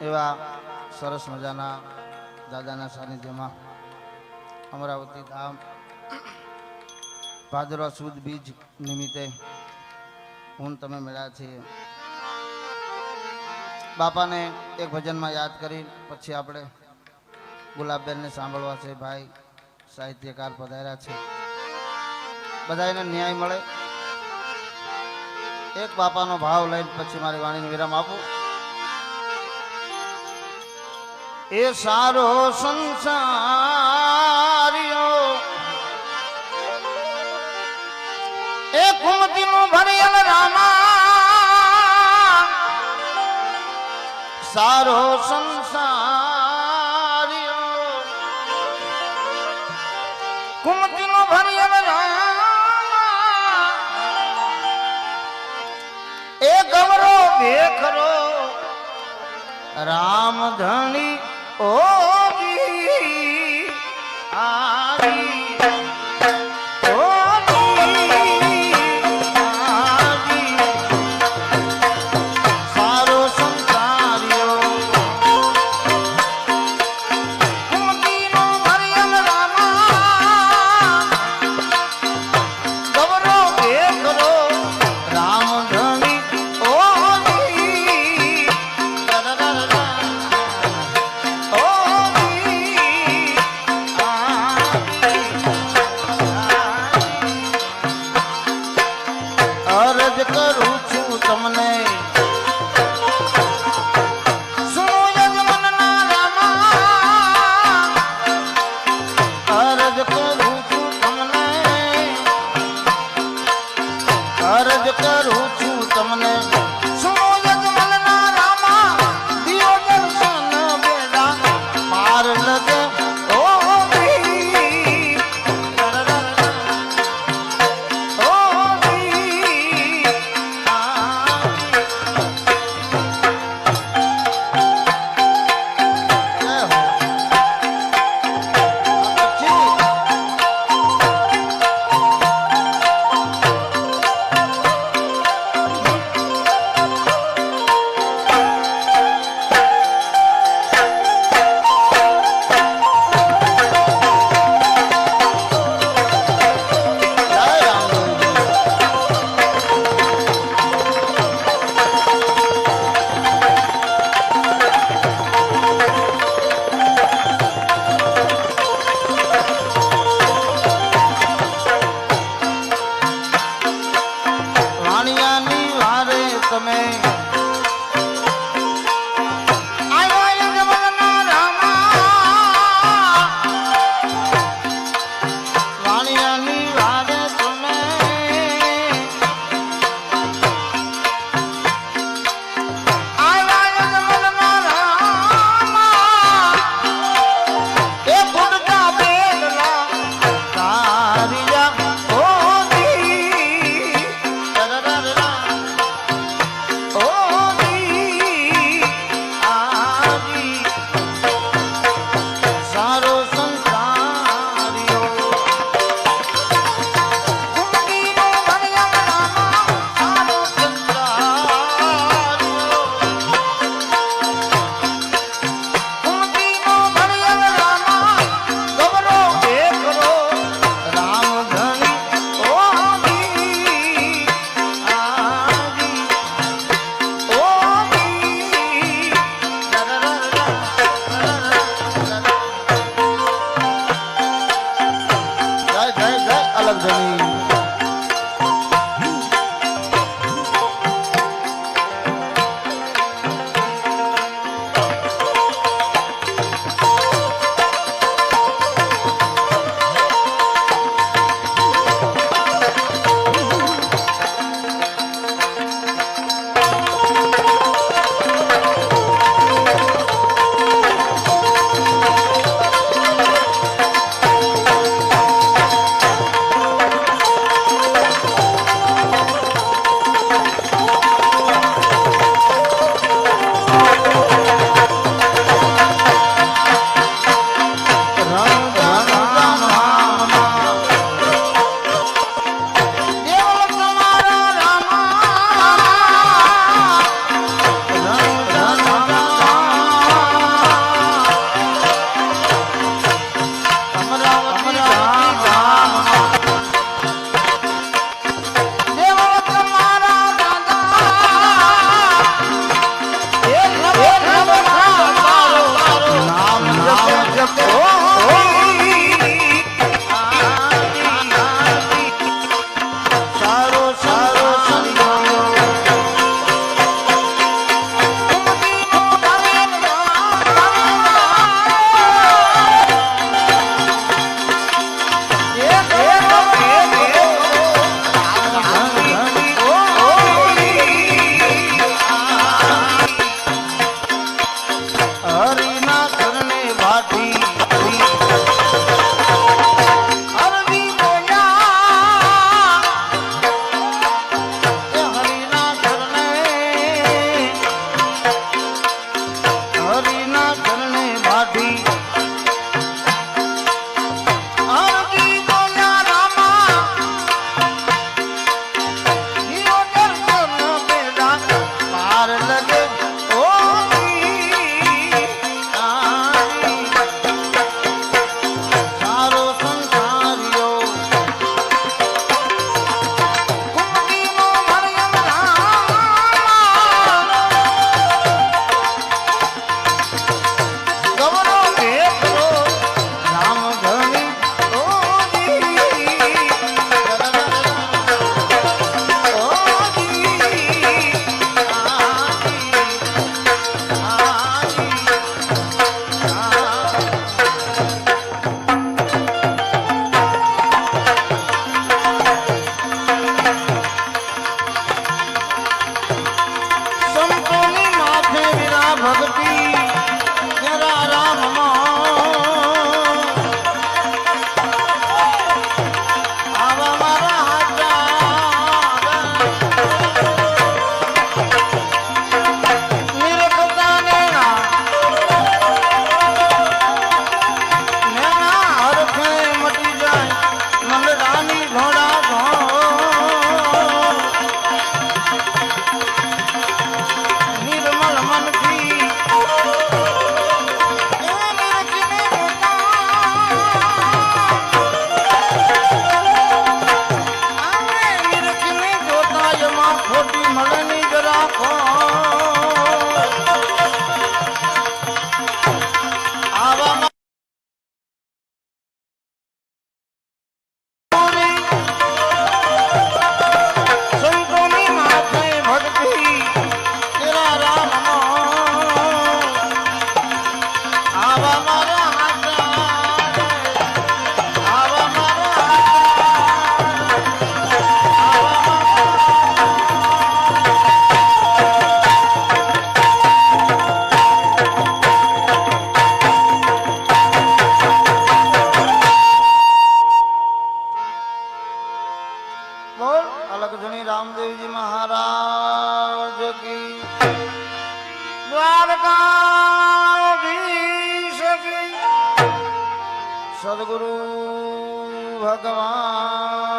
એવા સરસ મજાના દાદાના સાનિધ્યમાં અમરાવતી ધામ, ભાદરવા સુદ બીજ નિમિત્તે હું તમે મળ્યા છીએ. બાપાને એક ભજનમાં યાદ કરી, પછી આપણે ગુલાબબેનને સાંભળવા છે, ભાઈ સાહિત્યકાર પધાર્યા છે. બધાને ન્યાય મળે. એક બાપાનો ભાવ લઈને પછી મારી વાણીને વિરામ આપું. એ સારો સંસારિયો એ કુમતીનું ભરેલ રામા. સારો સંસારિયો કુમતીનું ભરેલ રામા. એ ગવરો ભેખરો. રામ ધણી Oh! करो জানি ખોટી મળની જરા સદગુરુ ભગવાન